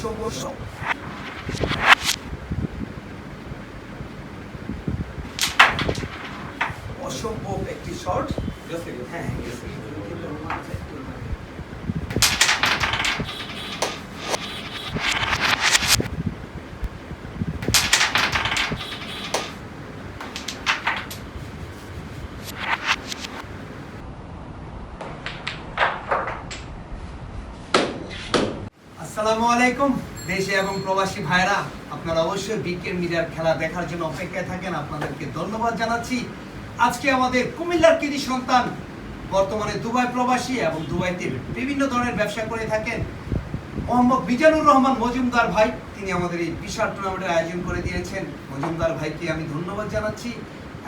অসংখ্য অসম্ভব একটি শট হ্যাঁ গেছে কিন্তু আমার মাথায় একটু লাগে। আসসালামু আলাইকুম, দেশে এবং প্রবাসী ভাইরা। আপনারা অবশ্যই বিকেল মিডিয়ার খেলা দেখার জন্য অপেক্ষায় থাকেন। আপনাদেরকে ধন্যবাদ জানাচ্ছি। আজকে আমাদের কুমিল্লার কৃতি সন্তান, বর্তমানে দুবাই প্রবাসী এবং দুবাইতে বিভিন্ন ধরনের ব্যবসা করে থাকেন। মোহাম্মদ মিজানুর রহমান মজুমদার ভাই, তিনি আমাদের এই বিশাল টুর্নামেন্টের আয়োজন করে দিয়েছেন। মজুমদার ভাইকে আমি ধন্যবাদ জানাচ্ছি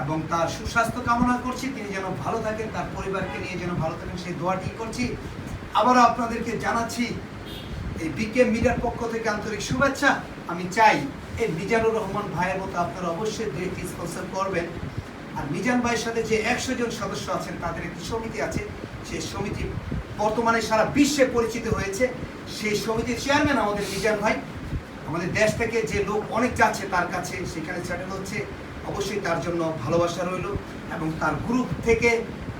এবং তার সুস্বাস্থ্য কামনা করছি। তিনি যেন ভালো থাকেন, তার পরিবারকে নিয়ে যেন ভালো থাকেন, সেই দোয়াটি করছি। আবারও আপনাদেরকে জানাচ্ছি এই বিকে মিডিয়ার পক্ষ থেকে আন্তরিক শুভেচ্ছা। আমি চাই এই মিজানুর রহমান ভাইয়ের মতো আপনারা অবশ্যই দু একটি স্পন্সর করবেন। আর মিজান ভাইয়ের সাথে যে একশো জন সদস্য আছেন, তাদের একটি সমিতি আছে। সেই সমিতি বর্তমানে সারা বিশ্বে পরিচিত হয়েছে। সেই সমিতির চেয়ারম্যান আমাদের মিজান ভাই। আমাদের দেশ থেকে যে লোক অনেক যাচ্ছে তার কাছে, সেখানে সেটেল হচ্ছে। অবশ্যই তার জন্য ভালোবাসা রইল এবং তার গ্রুপ থেকে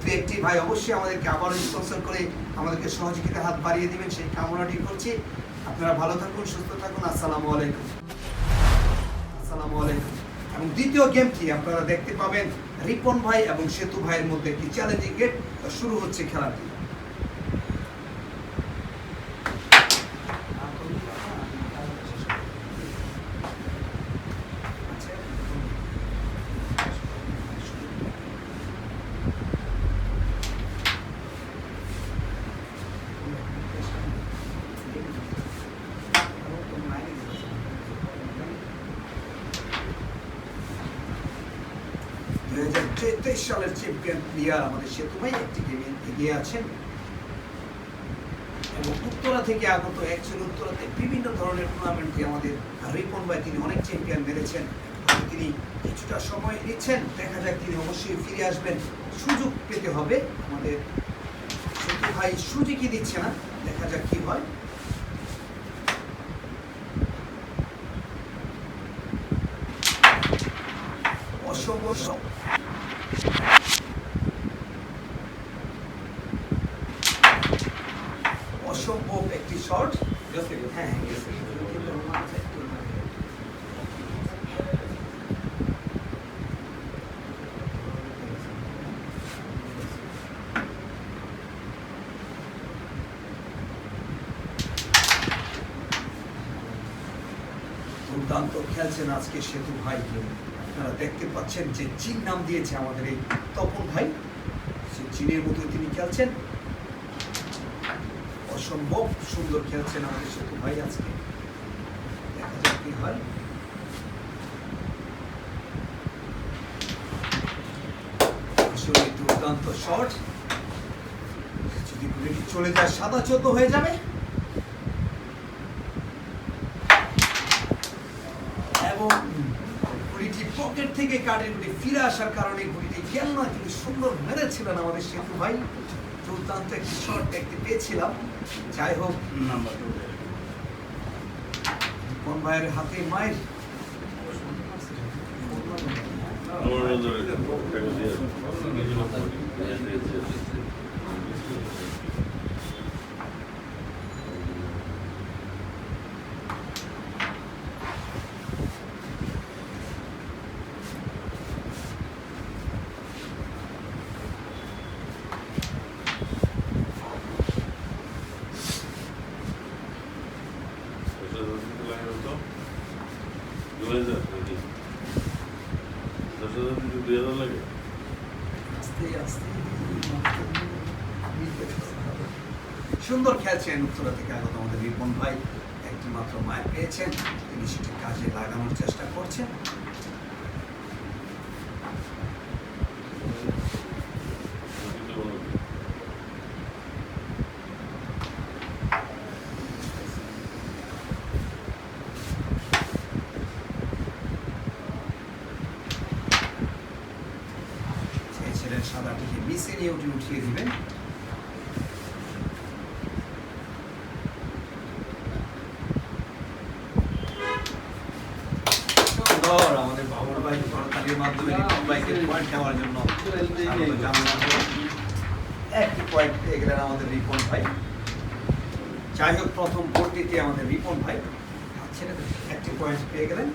দু একটি ভাই অবশ্যই আমাদেরকে আবারও স্পন্সর করে আমাদেরকে সহযোগিতা হাত বাড়িয়ে দিবেন, সেই কামনাটি করছি। আপনারা ভালো থাকুন, সুস্থ থাকুন, আসসালামু আলাইকুম। আসসালামু আলাইকুম। এবং দ্বিতীয় গেমটি আপনারা দেখতে পাবেন রিপন ভাই এবং সেতু ভাইয়ের মধ্যে একটি চ্যালেঞ্জিং গেম শুরু হচ্ছে খেলাটি দুই হাজার তেইশ সালের চ্যাম্পিয়ন প্লেয়ার আমাদের সেতু ভাই একটি গেমে এগিয়ে আছেন। এবং উত্তরা থেকে আগত একজন উত্তরাতে বিভিন্ন ধরনের টুর্নামেন্টে আমাদের রিপন ভাই, তিনি অনেক চ্যাম্পিয়ন মেরেছেন। তিনি কিছুটা সময় নিচ্ছেন, দেখা যাক তিনি অবশ্যই ফিরে আসবেন। সুযোগ পেতে হবে আমাদের সেতু ভাই। সুযোগই দিচ্ছে না, দেখা যাক কি হয়। অসংখ্য অসম্ভব একটি শট হ্যাঁ গেছে কিন্তু আমার মাথায় একটু লাগে। দুর্দান্ত খেলছেন আজকে সেতু ভাই আপনারা দেখতে পাচ্ছেন যে চীন নাম দিয়েছে আমাদের এই তপন ভাই। সে চীনের মতো তিনি খেলছেন। অসম্ভব সুন্দর খেলছেন আমাদের সেতু ভাই আজকে। দেখা যাক কি হয়। দুর্দান্ত শট। যদি চলে যায়, সাদা চোদ্দ হয়ে যাবে এবং ঘুড়িটি পকেট থেকে ঘুড়ি ফিরে আসার কারণে ঘুড়িটি গেল না কিন্তু সুন্দর মেরেছিলেন আমাদের সেতু ভাই। দুর্দান্ত একটি শট দেখতে পেয়েছিলাম। যাই হোক কোন ভাইয়ের হাতে মায়ের? লাগে খেলছেন উত্তরা থেকে আগত আমাদের রিপন ভাই একটি মাত্র মায়ের পেয়েছেন, তিনি সেটি কাজে লাগানোর চেষ্টা করছেন। চেয়েছিলেন সাদাটিকে মিশে নিয়ে উঠে উঠিয়ে দিবেন লাইভের মাধ্যমে রিপন ভাইকে পয়েন্ট নেওয়ার জন্য একটি পয়েন্ট আমাদের রিপন ভাই যাই হোক, প্রথম আমাদের রিপন ভাই একটি পয়েন্ট পেয়ে গেলেন।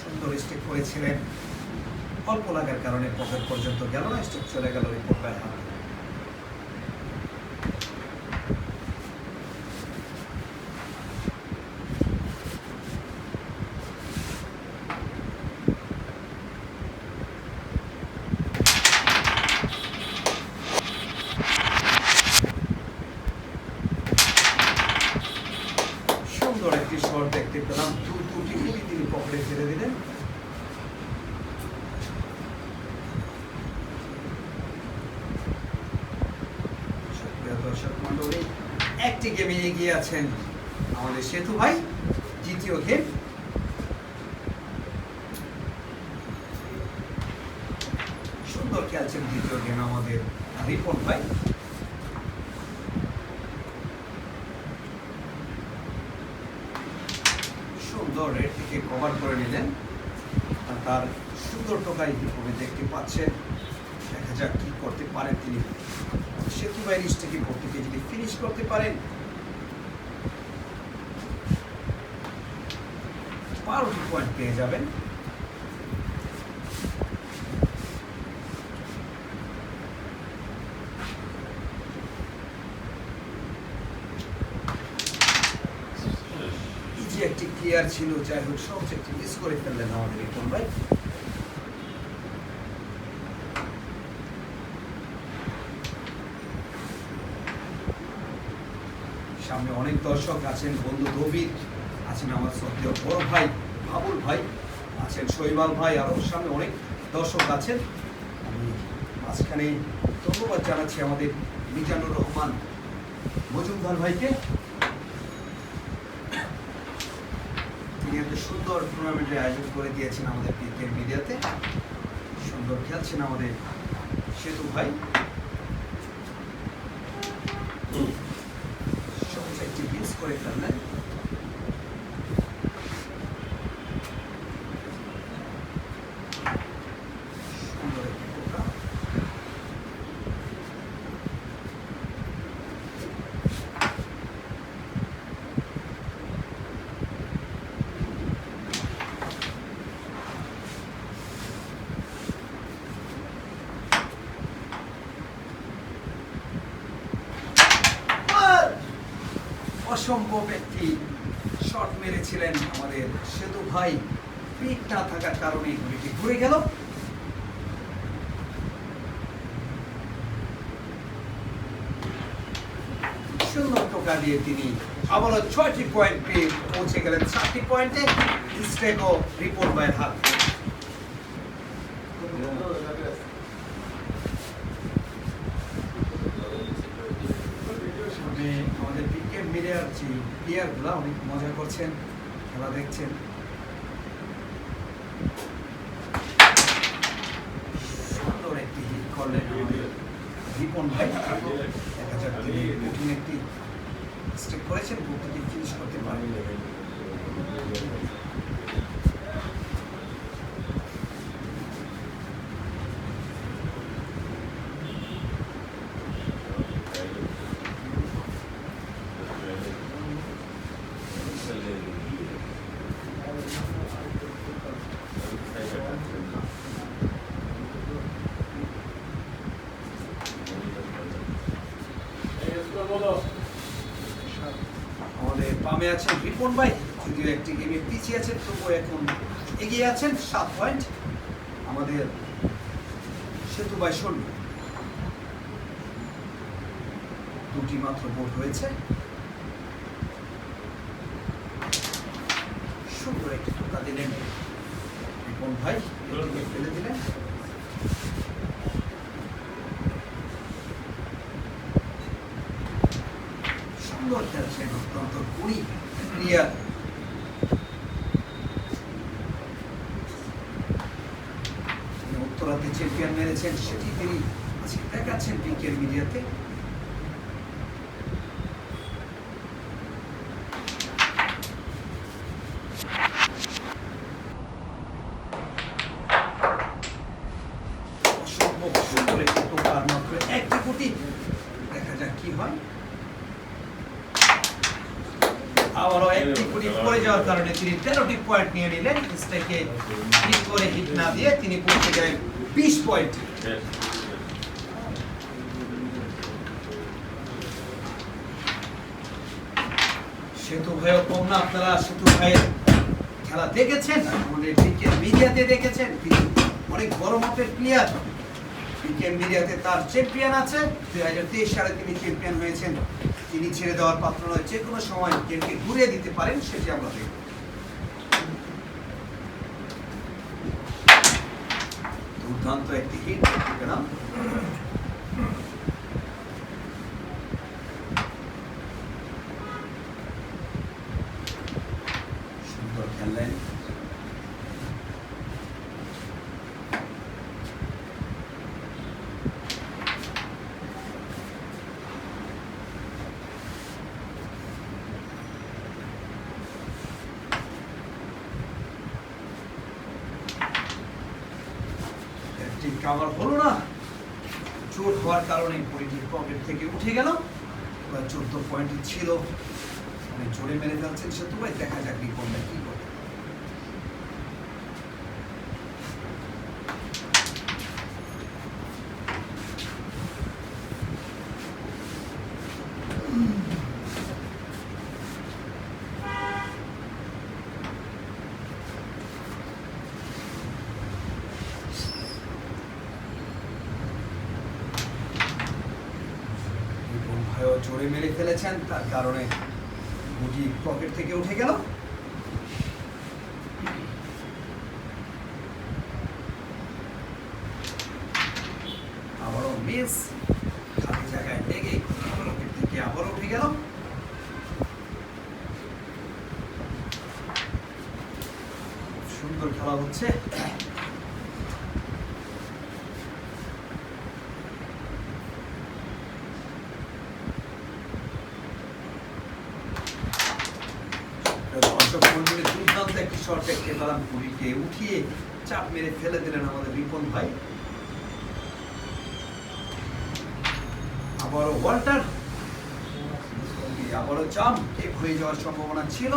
সুন্দর স্টেপ করেছিলেন। অল্প লাগার কারণে পকেট পর্যন্ত গেল না স্টেপ চলে গেল ভাইয়ের হাতে সুন্দর একটি শট দেখতে পেলাম দু দুটি গুলি তিনি পকেটে ছেড়ে দিলেন। দর্শক মণ্ডলী, একটি গেমে এগিয়ে আছেন আমাদের সেতু ভাই, দ্বিতীয় গেম সুন্দর খেলছেন দ্বিতীয় গেম আমাদের। রিপন এটিকে কভার করে নিলেন। আর তার সুন্দর টোকাই কবি দেখতে পাচ্ছেন। দেখা যাক কী করতে পারেন তিনি। সেতু বাইরিশ থেকে ভর্তিকে যদি ফিনিশ করতে পারেন। বারোটি পয়েন্ট পেয়ে যাবেন এই যে একটি ক্লিয়ার ছিল যাই হোক সবচেয়ে একটি মিস করে ফেললেন আমাদের রিপন ভাই। সামনে অনেক দর্শক আছেন, বন্ধু দবির আছেন আমার সত্য বড় ভাই, বাবুল ভাই, আছেন শৈবাল ভাই আরও সামনে অনেক দর্শক আছেন। আমি মাঝখানে ধন্যবাদ জানাচ্ছি আমাদের মিজানুর রহমান মজুমদার ভাইকে তিনি একটা সুন্দর টুর্নামেন্টের আয়োজন করে দিয়েছেন আমাদের ক্রিকেট মিডিয়াতে। সুন্দর খেলছেন আমাদের সেতু ভাই। সবচেয়ে মিস করে ফেললেন সুন্দর একটি টোকা। আর অসম্ভব একটি শট মেরেছিলেন আমাদের সেতু ভাই। পিক না থাকার কারণে গুলিটি ঘুরে গেল। সুন্দর টোকা দিয়ে তিনি আবারও ছয়টি পয়েন্ট পেয়ে পৌঁছে গেলেন। সাতটি পয়েন্টে স্টেগো রিপোর্ট বাইয়ের হাত সামনে আমাদের ক্রিকেট মিডিয়ার যে প্লেয়ারগুলো অনেক মজা করছেন খেলা দেখছেন? সুন্দর একটি হিট করলেন ভাই। এক হাজার কঠিন একটি স্টেপ করেছেন বুকটি ফিনিশ করতে পারেন। আমাদের বামে আছেন রিপন ভাই, যদিও একটি গেমে পিছিয়ে আছেন, তবুও এখন এগিয়ে আছেন, সাত পয়েন্ট আমাদের সেতু ভাই শোন দুটি মাত্র ভোট হয়েছে। সুন্দর একটি টোকা দিলেন রিপন ভাই। ফেলে দিলেন। সুন্দর অত্যন্ত কুড়ি ক্রিয়া। উত্তরাতে চ্যাম্পিয়ন মেরেছেন সেটি তিনি আজকে দেখাচ্ছেন পিকের মিডিয়াতে আবারও একটি কুড়ি পড়ে যাওয়ার কারণে তিনি তেরোটি পয়েন্ট নিয়ে নিলেন স্ট্রাইকে ঠিক করে হিট না দিয়ে তিনি পৌঁছে গেলেন। বিশ পয়েন্ট সেতু ভাইও কম না, আপনারা সেতু ভাইয়ের খেলা দেখেছেন? আমাদের ক্রিকেট মিডিয়াতে দেখেছেন? অনেক বড় মাপের প্লেয়ার ক্রিকেট মিডিয়াতে তার চ্যাম্পিয়ন আছে। দুই হাজার তেইশ সালে তিনি চ্যাম্পিয়ন হয়েছেন। তিনি ছেড়ে দেওয়ার পাত্র নয়। যে কোনো সময় গেমকে ঘুরিয়ে দিতে পারেন, সেটি আমরা দেখব। দুর্দান্ত একটি হিট দেখতে পেলাম সুন্দর খেললেন কাভার হলো না। চোট হওয়ার কারণে পরিটি পকেট থেকে উঠে গেল। চোদ্দ পয়েন্ট ছিল। মানে জোরে মেরে ফেলছেন তো ভাই, দেখা যাক কি করবে কি করে রিপন ভাইও জোরে মেরে ফেলেছেন, তার কারণে গুটি পকেট থেকে উঠে গেল। আবারও মিস, খালি জায়গায় লেগে পকেট থেকে আবারও উঠে গেল। সুন্দর খেলা হচ্ছে দর্শক মন্ডলী দেখতে পেলাম পুরীকে উঠিয়ে চাপ মেরে ফেলে দিলেন আমাদের রিপন ভাই। আবারও ওয়াল্টার, আবারও চাপ কেক হয়ে যাওয়ার সম্ভাবনা ছিল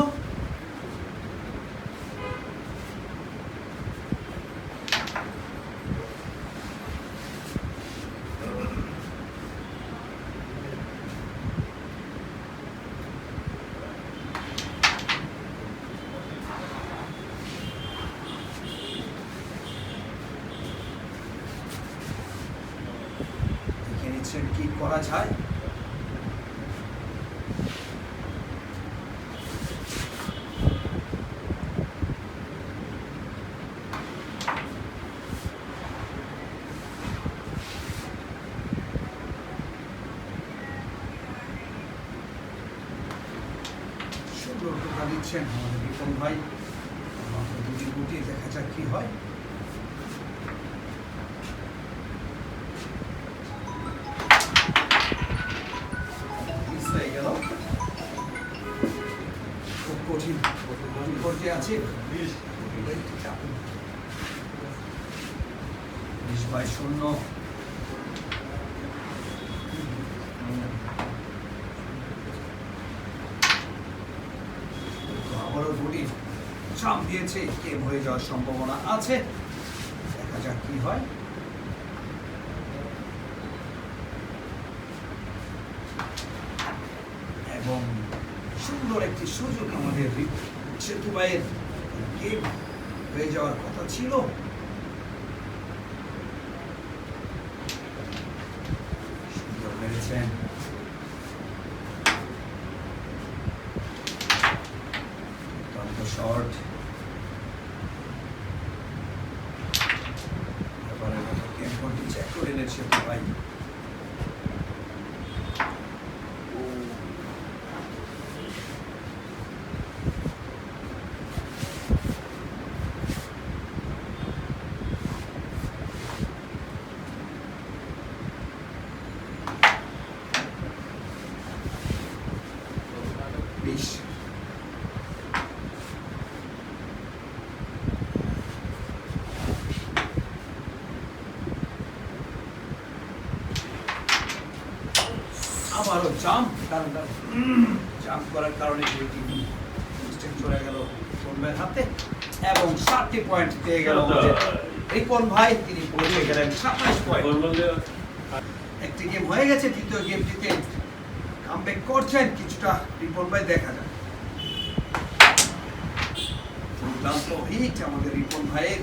দেখে নিচ্ছেন কি করা যায় সুন্দর দিচ্ছেন আমাদের বিপন ভাই। দুটি গুটি দেখা যাক কি হয়। খুব কঠিন আছে। বিশ বাই শূন্য তো আবারও গুটি চাপ দিয়েছে গেম হয়ে যাওয়ার সম্ভাবনা আছে। দেখা যাক কি হয়। এবং সুন্দর একটি সুযোগ আমাদের সেতু গেম হয়ে যাওয়ার কথা ছিল। সুন্দর মেরেছেন Чернової. আবারও জাম্প কারণ জাম্প করার কারণে মিস্টেক চলে গেল হাতে এবং সাতটি পয়েন্ট পেয়ে গেল রিপন ভাই তিনি পৌঁছে গেলেন সাতাশ পয়েন্ট একটি গেম হয়ে গেছে দ্বিতীয় গেমটিতে কামব্যাক করছেন কিছুটা রিপন ভাই দেখা যায় দুর্দান্ত হিট আমাদের রিপন ভাইয়ের।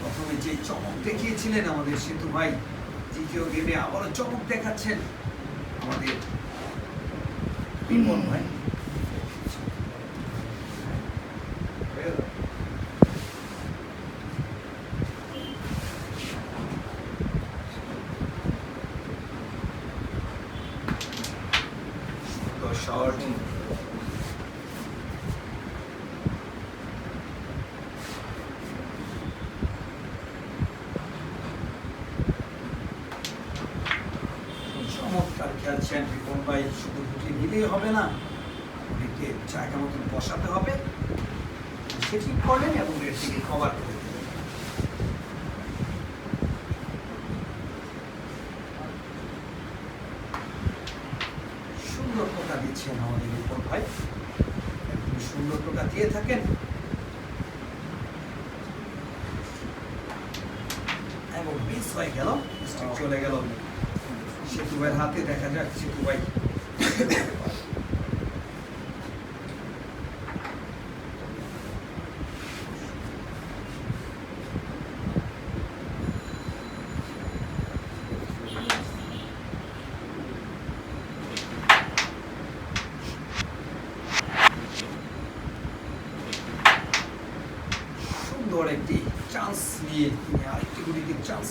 প্রথমে যে চমক দেখিয়েছিলেন আমাদের সেতু ভাই দ্বিতীয় গেমে আবারও চমক দেখাচ্ছেন আমাদের রিপন ভাই শর্ট খেলছেন রিপন ভাই শুধু গুটি দিলেই হবে না ওদিকে জায়গা মতন বসাতে হবে। সেটি করলেন এবং এটিকে কভার করে সুন্দর টোকা দিচ্ছেন আমাদের রিপন ভাই। সুন্দর টোকা দিয়ে থাকেন এবং মিস হয়ে গেল স্টিক চলে গেল সেতু ভাইয়ের হাতে দেখা যাক সেতু ভাই সুন্দর একটি চান্স নিয়ে তিনি আরেকটি গুলিকে চান্স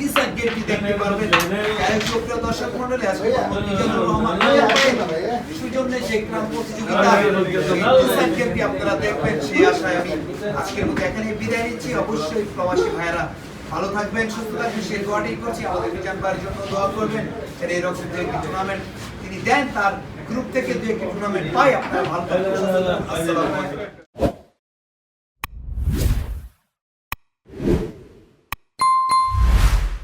ডিসাইড দেখতে পারবেন সুপ্রিয় দর্শক মণ্ডলী আজকে মিজানুর রহমান ভাইয়ের সুজন্যে যে প্রতিযোগিতা ডিসাইড আপনারা দেখবেন সেই আশায় আমি আজকের মতো এখানেই বিদায় নিচ্ছি। অবশ্যই প্রবাসী ভালো থাকবেন সুস্থ থাকবেন সেই দোয়াটাই করছি। আমাদের মিজান ভাইয়ের জন্য দোয়া করবেন। এরকম যে একটি টুর্নামেন্ট তিনি দেন তার গ্রুপ থেকে যে একটি টুর্নামেন্ট পাই। আপনারা ভালো থাকবেন থাকবেন। আসসালামু আলাইকুম।